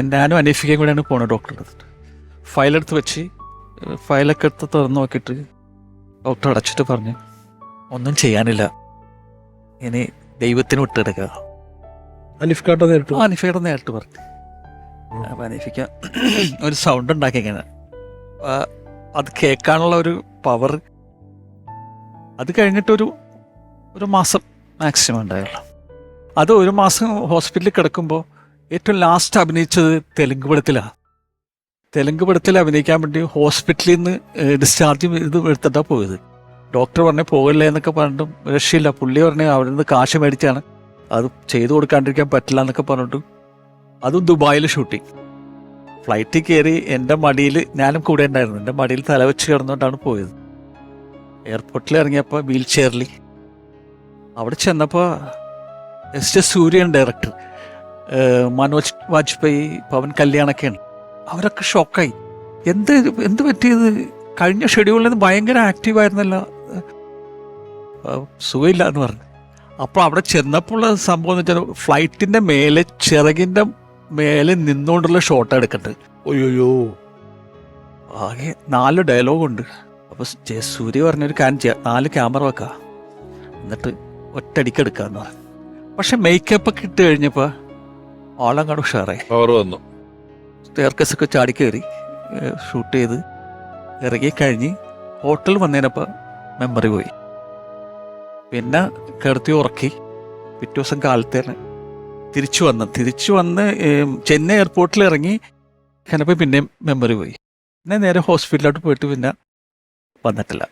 ഞാനും അന്വേഷിക്കാൻ കൂടെയാണ് പോണത് ഡോക്ടറുടെ അടുത്ത്. ഫയലെടുത്ത് വെച്ച് ഫയലൊക്കെ എടുത്ത് തുറന്ന് നോക്കിയിട്ട് ഡോക്ടർ അടച്ചിട്ട് പറഞ്ഞു ഒന്നും ചെയ്യാനില്ല. ഇനി ദൈവത്തിന് വിട്ടെടുക്കുക അനിഫ്കാട്ട നേരിട്ട്. അനിഫയുടെ നേരിട്ട് പറഞ്ഞു. അപ്പം അനിഫിക്ക ഒരു സൗണ്ട് ഉണ്ടാക്കി ഇങ്ങനെ. അത് കേൾക്കാനുള്ള ഒരു പവർ അത് കഴിഞ്ഞിട്ടൊരു ഒരു മാസം മാക്സിമം ഉണ്ടായുള്ളൂ. അത് ഒരു മാസം ഹോസ്പിറ്റലിൽ കിടക്കുമ്പോൾ ഏറ്റവും ലാസ്റ്റ് അഭിനയിച്ചത് തെലുങ്ക് പടത്തിലാണ് തെലുങ്ക് പടത്തിൽ അഭിനയിക്കാൻ വേണ്ടി ഹോസ്പിറ്റലിൽ നിന്ന് ഡിസ്ചാർജ് ഇത് എടുത്തിട്ടാണ് പോയത്. ഡോക്ടർ പറഞ്ഞു പോകല്ലേ എന്നൊക്കെ പറഞ്ഞിട്ടും രക്ഷയില്ല. പുള്ളി പറഞ്ഞു അവിടെ നിന്ന് കാശ് മേടിച്ചാണ്. അത് ചെയ്തു കൊടുക്കാണ്ടിരിക്കാൻ പറ്റില്ല എന്നൊക്കെ പറഞ്ഞിട്ട്. അതും ദുബായിൽ ഷൂട്ടിങ് ഫ്ലൈറ്റിൽ കയറി എന്റെ മടിയിൽ ഞാനും കൂടെ ഉണ്ടായിരുന്നു. എന്റെ മടിയിൽ തലവെച്ച് കിടന്നുകൊണ്ടാണ് പോയത്. എയർപോർട്ടിൽ ഇറങ്ങിയപ്പോൾ വീൽ ചെയറിൽ അവിടെ ചെന്നപ്പോൾ S J Suryah director Manoj Vajpayee Pawan കല്യാണൊക്കെയാണ്. അവരൊക്കെ ഷോക്കായി. എന്ത് എന്ത് പറ്റിയത്? കഴിഞ്ഞ ഷെഡ്യൂളിൽ നിന്ന് ഭയങ്കര ആക്റ്റീവായിരുന്നല്ലോ. സുഖമില്ല എന്ന് പറഞ്ഞു. അപ്പോൾ അവിടെ ചെന്നപ്പോൾ സംഭവം എന്ന് വെച്ചാൽ ഫ്ലൈറ്റിന്റെ മേലെ ചിറകിന്റെ മേലെ നിന്നുകൊണ്ടുള്ള ഷോട്ട് എടുക്കട്ടെ ഒയ്യോയ്യോ ആകെ നാല് ഡയലോഗ് ഉണ്ട്. അപ്പോൾ ജയസൂര്യ പറഞ്ഞൊരു കാര്യം ചെയ്യാം. നാല് ക്യാമറ വെക്കാം. എന്നിട്ട് ഒറ്റടിക്ക് എന്ന് പറഞ്ഞു. പക്ഷെ മേക്കപ്പ് ഒക്കെ ഇട്ട് കഴിഞ്ഞപ്പോൾ ആളങ്ങാട് ഉഷാറായി. പവർ വന്നു. ചാടി കയറി ഷൂട്ട് ചെയ്ത് ഇറങ്ങി കഴിഞ്ഞ് ഹോട്ടൽ വന്നതിനപ്പോൾ മെമ്മറി പോയി. പിന്നെ കിടത്തി ഉറക്കി പിറ്റേ ദിവസം കാലത്തേന് തിരിച്ചു വന്ന് തിരിച്ചു വന്ന് ചെന്നൈ എയർപോർട്ടിൽ ഇറങ്ങി ചിലപ്പോൾ പിന്നെയും മെമ്മറി പോയി. പിന്നെ നേരെ ഹോസ്പിറ്റലിലോട്ട് പോയിട്ട് പിന്നെ വന്നിട്ടില്ല.